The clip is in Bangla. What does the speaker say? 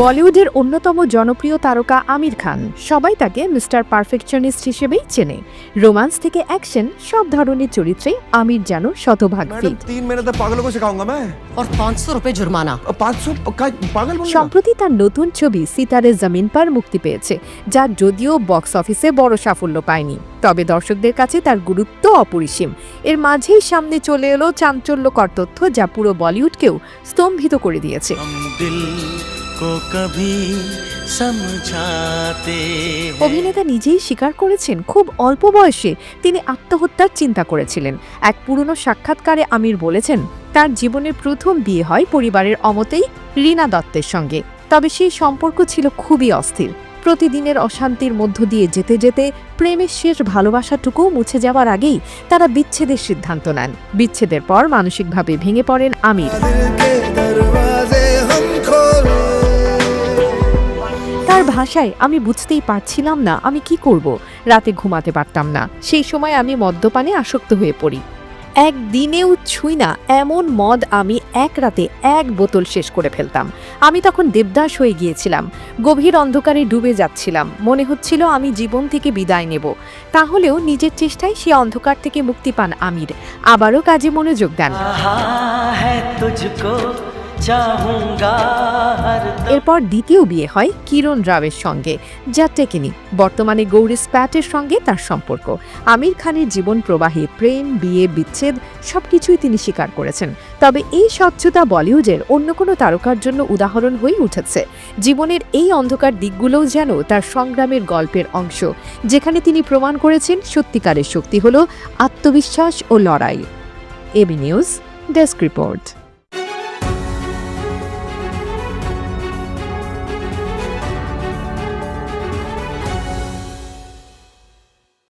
বলিউডের অন্যতম জনপ্রিয় তারকা আমির খান। সবাই তাকে মিস্টার পারফেকশনিস্ট হিসেবেই চেনে। রোমান্স থেকে অ্যাকশন সব ধরনের চরিত্রে আমির যেন শতভাগ সম্প্রতি তার নতুন ছবি সিতারে জমিন পার মুক্তি পেয়েছে যা যদিও বক্স অফিসে বড় সাফল্য পায়নি। তবে দর্শকদের কাছে তার গুরুত্ব অপরিসীম। এর মাঝেই সামনে চলে এলো চাঞ্চল্যকর তথ্য যা পুরো বলিউডকেও স্তম্ভিত করে দিয়েছে। অভিনেতা নিজেই স্বীকার করেছেন খুব অল্প বয়সে তিনি আত্মহত্যার চিন্তা করেছিলেন। এক পুরনো সাক্ষাৎকারে আমির বলেছেন তার জীবনের প্রথম বিয়ে হয় পরিবারের অমতেই রীনা দত্তের সঙ্গে। তবে সেই সম্পর্ক ছিল খুবই অস্থির। প্রতিদিনের অশান্তির মধ্য দিয়ে যেতে যেতে প্রেমের শেষ ভালোবাসাটুকুও মুছে যাওয়ার আগেই তারা বিচ্ছেদের সিদ্ধান্ত নেন। বিচ্ছেদের পর মানসিকভাবে ভেঙে পড়েন আমির। তার ভাষায় আমি বুঝতেই পারছিলাম না আমি কি করব? রাতে ঘুমাতে পারতাম না। সেই সময় আমি মদ্যপানে আসক্ত হয়ে পড়ি। একদিনেও ছুঁই না, এমন মদ আমি এক রাতে এক বোতল শেষ করে ফেলতাম। আমি তখন দেবদাস হয়ে গিয়েছিলাম। গভীর অন্ধকারে ডুবে যাচ্ছিলাম। মনে হচ্ছিল আমি জীবন থেকে বিদায় নেব। তাহলেও নিজের চেষ্টায় সে অন্ধকার থেকে মুক্তি পান আমির। আবারও কাজে মনোযোগ দেন। এরপর দ্বিতীয় বিয়ে হয় কিরণ রাবের সঙ্গে, যা টেকেনি। বর্তমানে গৌরী স্প্যাটের সঙ্গে তার সম্পর্ক। আমির খানের জীবন প্রবাহে প্রেম, বিয়ে, বিচ্ছেদ, সবকিছুই তিনি স্বীকার করেছেন। তবে এই স্বচ্ছতা বলিউডের অন্য কোনো তারকার জন্য উদাহরণ হয়ে উঠেছে। জীবনের এই অন্ধকার দিকগুলোও যেন তার সংগ্রামের গল্পের অংশ। যেখানে তিনি প্রমাণ করেছেন সত্যিকারের শক্তি হল আত্মবিশ্বাস ও লড়াই। AB news, desk report.